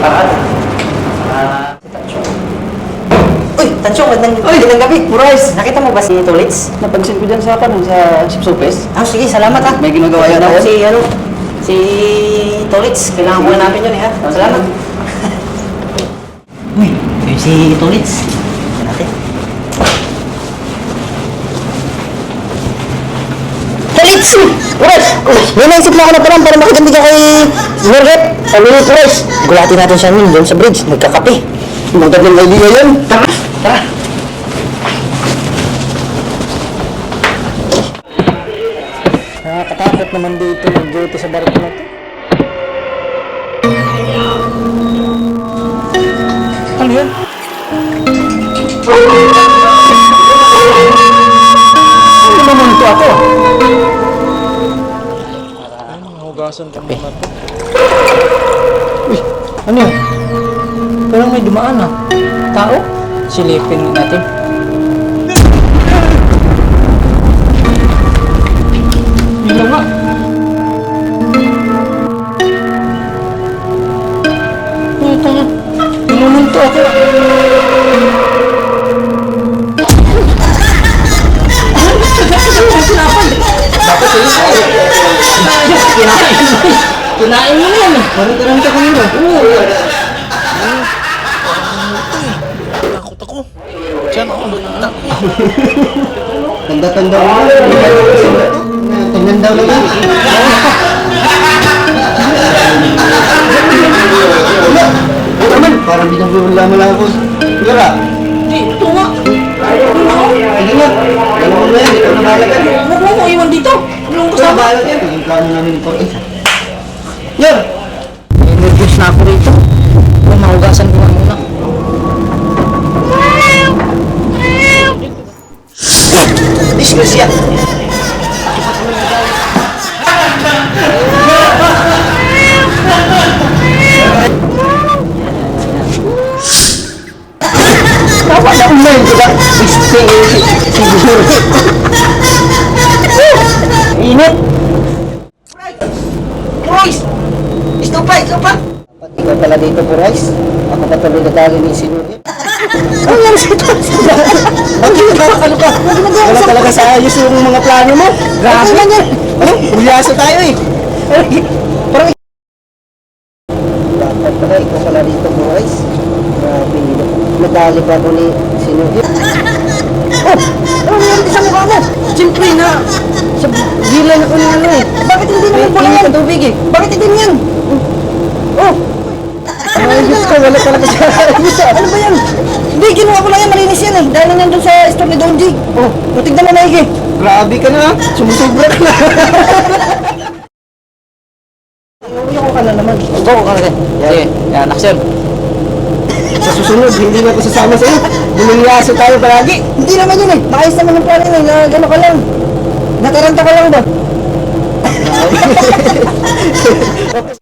nakaraan. Ah, si Tansyong. Uy, Tansyong, magandang, magandang gabi. Burais, nakita mo ba si Tulits? Napansin ko dyan sa kanan sa Sipsopes. Ah, sige, salamat ha. May ginagawa yan Ako si, ano, si Tulits. Kailangan ko na natin yun eh ha. Salamat. Uy, si Tulits. Ito natin. Kuras! May na ako na parang para makagandig ako kay Norret. Sabi ni Kuras, gulatin natin siya nun doon sa bridge. Nagkakape. Magandang idea yan. Tara! Tara! Nakakatakot naman dito mag-duty sa barko na to. Ano yan? Ano naman ito ako? Hugasan ka muna to. Uy, ano? Parang may dumaan ah. Tao? Silipin natin. Kinain mo yan eh. Parang karanta ko yun. Oo. Takot ako. Diyan ako nakita ko. Tanda-tanda mo. Na yan. Ano? Ano naman? Parang binabula mo lang ako. Wala. Hindi, ito nga. Hindi nga. Alam mo na yan. Ikaw na bahala yan. Huwag mo ko iwan dito. Ano Ikaw na bahala yan. Yung plano namin ito. Yan! Nervous na ako rito. Kung mahugasan ko nga muna. Disgrasya! Tawa na. Pala dito po, Rice. Ako pa tuloy na dali ni Sinuri. Ano yan sa ito? Ang ginagawa, ano ka? Wala talaga sa ayos yung mga plano mo. Grabe. Ano yan? Ano? Tayo eh. Parang dapat pala ikaw pala dito po, Rice. Grabe. Nadali pa ako ni Sinuri. Oh! Ano nangyari sa mukha mo? Siyempre na sa gilan ako ng ano eh. Bakit hindi naman pala yan? eh. Bakit hindi yan? Oh! Ka, wala talaga ah. Ano ba yan? Hindi, ginawa ko lang yan, malinis yan eh. Dahil na nandun sa store ni Don G. Oh, matignan mo maigi. Grabe ka na, sumusubra ka na. Ayaw ko ka na naman. Go ka na. Sige, yan, action. Sa susunod, hindi na ako sasama sa'yo. Bumingyaso tayo palagi. Hindi naman yun eh. Maayos naman yung plano eh, na gano'n ka lang. Nataranta ka lang ba?